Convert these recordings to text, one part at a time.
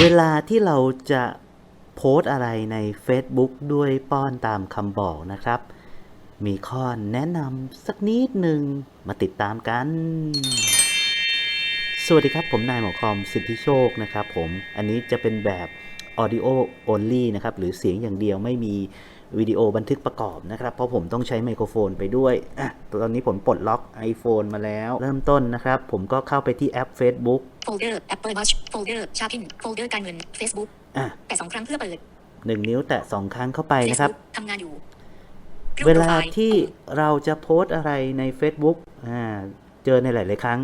เวลาที่เราจะโพสต์อะไรใน Facebook ด้วยป้อนตามคำบอกนะครับ มีข้อแนะนำสักนิดหนึ่งมาติดตามกัน สวัสดีครับผมนายหมอคอมสิทธิโชคนะครับผม อันนี้จะเป็นแบบ audio only นะครับ หรือเสียงอย่างเดียวไม่มีวิดีโอบันทึกประกอบนะครับ เพราะผมต้องใช้ไมโครโฟนไปด้วยอตอนนี้ผมปลดล็อก iPhone มาแล้ว เริ่มต้นนะครับ ผมก็เข้าไปที่แอป Facebook โฟลเดอร์ Apple Watch โฟลเดอร์ชาพินโฟลเดอร์การเงิน Facebook อะแต่สองครั้งเพื่อเปิดหนึ่งนิ้วแตะสองครั้งเข้าไปนะครับ Facebook ทำงานอยู่ เวลารูปโปรไฟล์ที่เราจะโพสต์อะไรใน Facebook อ่าเจอในหลาย ๆ ครั้ง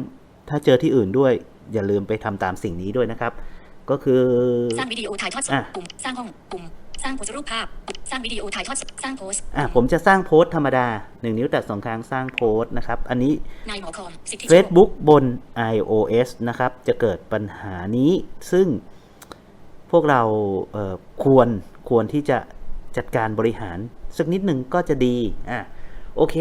ถ้าเจอที่อื่นด้วย อย่าลืมไปทำตามสิ่งนี้ด้วยนะครับ ก็คือ สร้างวิดีโอถ่ายทอดสดอะปุ่มสร้างห้องปุ่มส ร้างโพสต์รูปภาพปุ่มสร้างวิดีโอถ่ายทอดสดสร้างโพสต์อะผมจะสร้างโพสต์ธรรมดาหนึ่งนิ้วแตะสองครั้งสร้างโพสต์นะครับ อันนี้ นายหมอคอมสิทธิโชค Facebook บน iOS นะครับ จะเกิดปัญหานี้ซึ่งพวกเราเอ่อควรควรที่จะจัดการบริหาร สักนิดหนึ่งก็จะดีอะ โอเค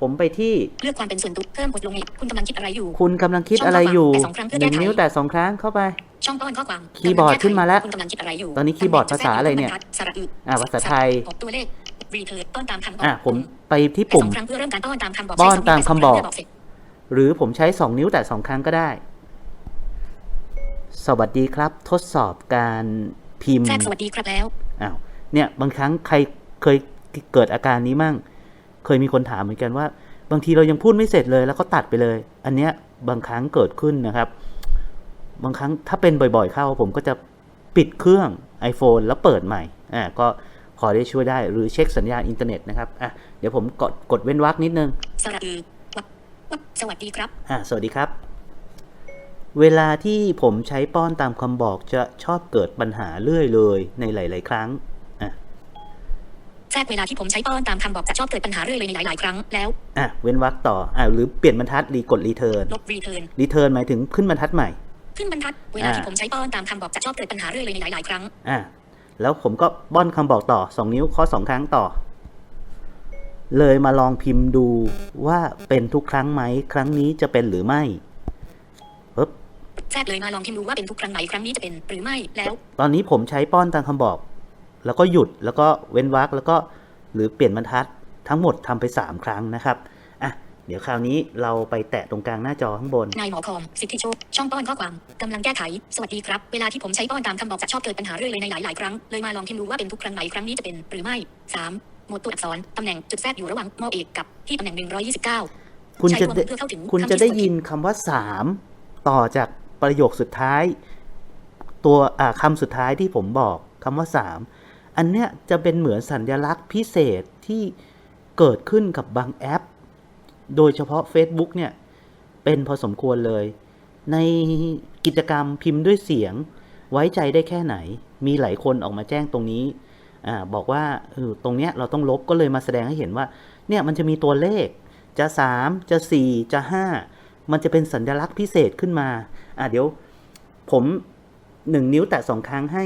ผมไปที่เลือกความเป็นส่วนตัวเพิ่มโพสต์ลงอีกคุณกำลังคิดอะไรอยู่ คุณกำลังคิดอะไรอยู่ช่องข้อความแต่สองครั้งเพื่อหแก้นึ่งไขนิ้วแต่สองครั้งเข้าไป ช่องป้อนข้อความคีย์บอร์ดขึ้นมาแล้วคุณกำลังคิดอะไรอยู่ตอนนี้คีย์บอร์ดภาษาอะไรเนี่ยสระอึอะภาษาไทยหกตัวเลขรีเทิร์นต้นตามคำบอกอะผมไปที่แต่ปุ่สมองครั้งเพื่อเริ่มการป้อนตามคำบอกป้อนใช้สงตามคำบอกเพื่เสร็จหรือผมใช้2นิ้วแต่2ครั้งก็ได้ สวัสดีครับ ทดสอบการพิมพ์แทรกสวัสดีครับแล้วอ้าวเนี่ยบางครั้งใครเคยเกิดอาการนี้มั่ง เคยมีคนถามเหมือนกันว่า บางทีเรายังพูดไม่เสร็จเลย แล้วก็ตัดไปเลย อันเนี้ยบางครั้งเกิดขึ้นนะครับ บางครั้งถ้าเป็นบ่อย ๆ เข้า ผมก็จะปิดเครื่อง iPhone แล้วเปิดใหม่อ่าก็พอได้ช่วยได้หรือเช็คสัญญาณอินเทอร์เน็ตนะครับอะเดี๋ยวผมกดกดเว้นวรรคนิดนึงสระอึวับวับสวัสดีครับอะสวัสดีครับ เวลาที่ผมใช้ป้อนตามคำบอกจะชอบเกิดปัญหาเรื่อยเลยในหลาย ๆ ครั้งอะ แทรกเวลาที่ผมใช้ป้อนตามคำบอกจะชอบเกิดปัญหาเรื่อยเลยในหลาย ๆ ครั้งแล้วอะเว้นวรรคต่ออะหรือเปลี่ยนบรรทัดรีกดรีเทิร์นลบรีเทิร์นรีเทิร์นหมายถึงขึ้นบรรทัดใหม่ ขึ้นบรรทัดเวลาที่อ่าผมใช้ป้อนตามคำบอกจะชอบเกิดปัญหาเรื่อยเลยในหลาย ๆ ครั้งอะแล้วผมก็ป้อนคำบอกต่อ 2 นิ้วข้อ2ครั้งต่อ เลยมาลองพิมพ์ดูว่าเป็นทุกครั้งไหมครั้งนี้จะเป็นหรือไม่ปึ๊บแทรกเลยมาลองพิมพ์ดูว่าเป็นทุกครั้งไหนครั้งนี้จะเป็นหรือไม่แล้ว ตอนนี้ผมใช้ป้อนตามคำบอก แล้วก็หยุดแล้วก็เว้นวรรคแล้วก็หรือเปลี่ยนบรรทัดทั้งหมดทำไป 3 ครั้งนะครับอะเดี๋ยวคราวนี้เราไปแตะตรงกลางหน้าจอข้างบน นายหมอคอมสิทธิโชคช่องป้อนข้อความกำลังแก้ไข สวัสดีครับ เวลาที่ผมใช้ป้อนตามคำบอกจะชอบเกิดปัญหาเรื่อยเลยในหลาย ๆ ครั้ง เลยมาลองพิมพ์ดูว่าเป็นทุกครั้งไหนครั้งนี้จะเป็นหรือไม่ 3. หมวดตัวอักษร ตำแหน่งจุดแทรกอยู่ระหว่างมอเอกกับที่ตำแหน่ง 129 คุณใช้จะข้อได้มูลเพื่อเข้าถึงคุณคำจะที่ได้สะกยินคำว่า 3 ต่อจากประโยคสุดท้าย ตัวอ่าคำสุดท้ายที่ผมบอกคำว่า 3 อันเนี้ยจะเป็นเหมือนสัญลักษณ์พิเศษที่เกิดขึ้นกับบางแอป โดยเฉพาะ Facebook เนี่ย เป็นพอสมควรเลย ในกิจกรรมพิมพ์ด้วยเสียง ไว้ใจได้แค่ไหน มีหลายคนออกมาแจ้งตรงนี้อาบอกว่าออตรงเนี้ยเราต้องลบก็เลยมาแสดงให้เห็นว่า เนี่ยมันจะมีตัวเลข จะ 3 จะ 4 จะ 5 มันจะเป็นสัญลักษณ์พิเศษขึ้นมา อะเดี๋ยวผม 1 นิ้วแตะสองครั้งให้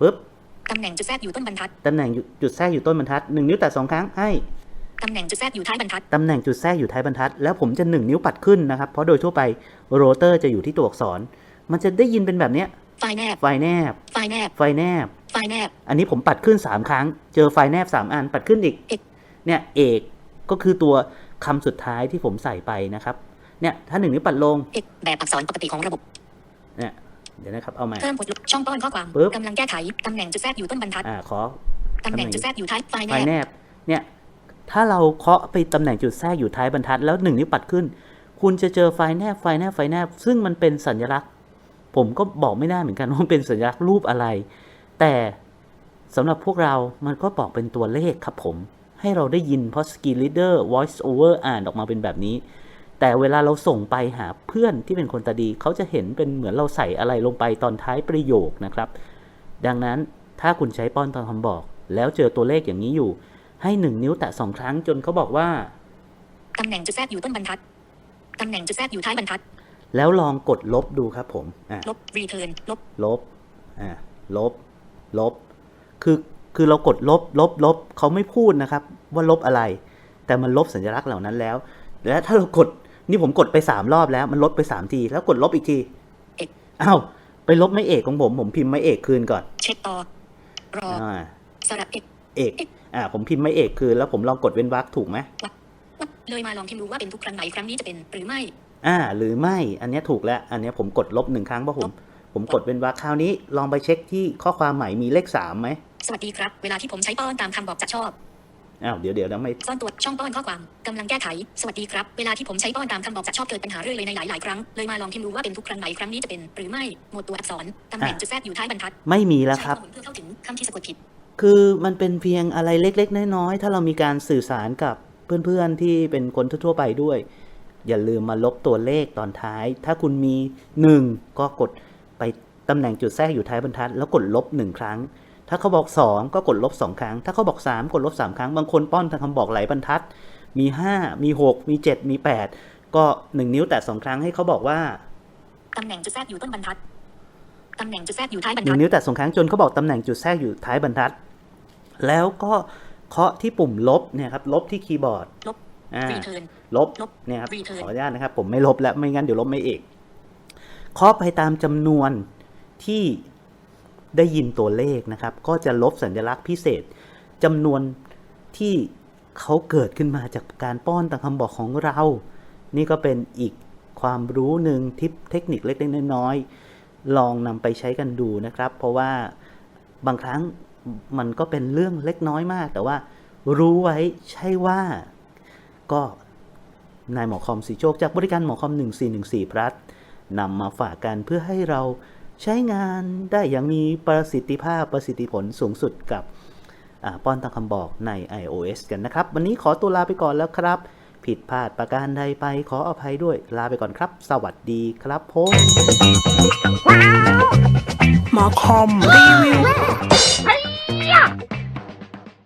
ปึ๊บ ตำแหน่งจุดแทรกอยู่ต้นบรรทัดตำแหน่งอยู่จุดแทรกอยู่ต้นบรรทัด1นิ้วแตะสองครั้งให้ตำแหน่งจุดแทรกอยู่ท้ายบรรทัดตำแหน่งจุดแทรกอยู่ท้ายบรรทัด แล้วผมจะ1นิ้วปัดขึ้นนะครับ เพราะโดยทั่วไปโรเตอร์จะอยู่ที่ตัวอักษร มันจะได้ยินเป็นแบบเนี้ยไฟล์แนบไฟแนบไฟล์แนบไฟแนบไฟล์แนบ อันนี้ผมปัดขึ้น 3 ครั้ง เจอไฟแนบ 3 อันปัดขึ้นอีกเอกเนี่ยเอกก็คือตัวคำสุดท้ายที่ผมใส่ไปนะครับ เนี่ยถ้าหนึ่งนิ้วปัดลงเอกแบบอักษรปกติของระบบเนี่ย เดี๋ยวนะครับเอาใหม่เพิ่มโพสต์ช่องป้อนข้อความปึ๊บกำลังแก้ไขตำแหน่งจุดแทรกอยู่ต้นบรรทัดอ่าขอตำแหน่งจุดแทรกอยู่ท้ายไฟล์ไฟแนบแนบเนี่ยถ้าเราเคาะไปตำแหน่งจุดแทรกอยู่ท้ายบรรทัด แล้วหนึ่งนิ้วปัดขึ้น คุณจะเจอไฟแนบไฟแนบไฟแนบ ซึ่งมันเป็นสัญลักษณ์ ผมก็บอกไม่ได้เหมือนกันว่ามันเป็นสัญลักษณ์รูปอะไร แต่สำหรับพวกเรามันก็บอกเป็นตัวเลขครับผม ให้เราได้ยินเพราะ Skill Reader Voice Over อ่านออกมาเป็นแบบนี้ แต่เวลาเราส่งไปหาเพื่อนที่เป็นคนตาดี เขาจะเห็นเป็นเหมือนเราใส่อะไรลงไปตอนท้ายประโยคนะครับ ดังนั้นถ้าคุณใช้ป้อนตอนคำบอก แล้วเจอตัวเลขอย่างนี้อยู่ ให้หนึ่งนิ้วแตะสองครั้งจนเขาบอกว่าตำแหน่งจุดแทรกอยู่ต้นบรรทัดตำแหน่งจุดแทรกอยู่ท้ายบรรทัด แล้วลองกดลบดูครับผมอะลบรีเทิร์นลบลบอ่าลบ ลบ คือ คือเรากดลบ ลบ ลบ เขาไม่พูดนะครับ ว่าลบอะไร แต่มันลบสัญลักษณ์เหล่านั้นแล้ว และถ้าเรากด นี่ผมกดไปสามรอบแล้วมันลดไปสามทีแล้วกดลบอีกทีเอ๊ะอ้าวไปลบไม่เอกของผม ผมพิมพ์ไม่เอกคืนก่อน เช็คต่อรออ่าสระเอกเอกอ่า ผมพิมพ์ไม่เอกคืนแล้วผมลองกดเว้นวรรคถูกไหมเลยมาลองพิมพ์ดูว่าเป็นทุกครั้งไหนครั้งนี้จะเป็นหรือไม่ อ่า หรือไม่ อันเนี้ยถูกแล้ว อันเนี้ยผมกดลบหนึ่งครั้งเพราะผม ผมกดเว้นวรรคคราวนี้ ลองไปเช็คที่ข้อความใหม่มีเลขสามไหมสวัสดีครับ เวลาที่ผมใช้ป้อนตามคำบอกจะชอบ อ้าวเดี๋ยวเดี๋ยวนะไม่ซ่อนตัวช่องป้อนข้อความกำลังแก้ไข สวัสดีครับ เวลาที่ผมใช้ป้อนตามคำบอกจะชอบเกิดปัญหาเรื่อยเลยในหลายๆ ครั้ง เลยมาลองพิมพ์ดูว่าเป็นทุกครั้งไหนครั้งนี้จะเป็น หรือไม่หมวดตัวอักษรตำแหน่งอะจุดแทรกอยู่ท้ายบรรทัด ไม่มีแล้วใช้ครับข้อมูลเพื่อเข้าถึงคำที่สะกดผิด คือมันเป็นเพียงอะไรเล็ก ๆ น้อยๆถ้าเรามีการสื่อสารกับเพื่อนๆที่เป็นคนทั่วๆไปด้วย อย่าลืมมาลบตัวเลขตอนท้าย ถ้าคุณมี 1 ก็กดไปตำแหน่งจุดแทรกอยู่ท้ายบรรทัด แล้วกดลบ1ครั้ง ถ้าเขาบอก 2 ก็กดลบ 2 ครั้ง ถ้าเขาบอก 3 กดลบ 3 ครั้ง บางคนป้อนทางคำบอกหลายบรรทัด มี 5 มี 6 มี 7 มี 8 ก็ 1 นิ้วแตะสองครั้งให้เขาบอกว่าตำแหน่งจุดแทรกอยู่ต้นบรรทัดตำแหน่งจุดแทรกอยู่ท้ายบรรหนึ่ทังดนิ้วแตะสองครั้งจนเขาบอกตำแหน่งจุดแทรกอยู่ท้ายบรรทัด แล้วก็เคาะที่ปุ่มลบเนี่ยครับลบที่คีย์บอร์ดลบอ่ารีเทิร์นลบลบเนี่ยครับ return ขออนุญาตนะครับ ผมไม่ลบแล้วไม่งั้นเดี๋ยวลบไม่เอกเคาะไปตามจำนวนที่ ได้ยินตัวเลขนะครับ ก็จะลบสัญลักษณ์พิเศษจำนวนที่เขาเกิดขึ้นมาจากการป้อนตามคำบอกของเรา นี่ก็เป็นอีกความรู้หนึ่งทิปเทคนิคเล็กๆน้อยๆลองนำไปใช้กันดูนะครับ เพราะว่าบางครั้งมันก็เป็นเรื่องเล็กน้อยมาก แต่ว่ารู้ไว้ใช่ว่า ก็นายหมอคอมสีโชคจากบริการหมอคอม 1414พลัสนำมาฝากกันเพื่อให้เรา ใช้งานได้อย่างมีประสิทธิภาพประสิทธิผลสูงสุดกับอ่าป้อนตามคำบอกใน iOS กันนะครับ วันนี้ขอตัวลาไปก่อนแล้วครับ ผิดพลาดประการใดไปขออภัยด้วยลาไปก่อนครับ สวัสดีครับผมหมอคอมรีวิว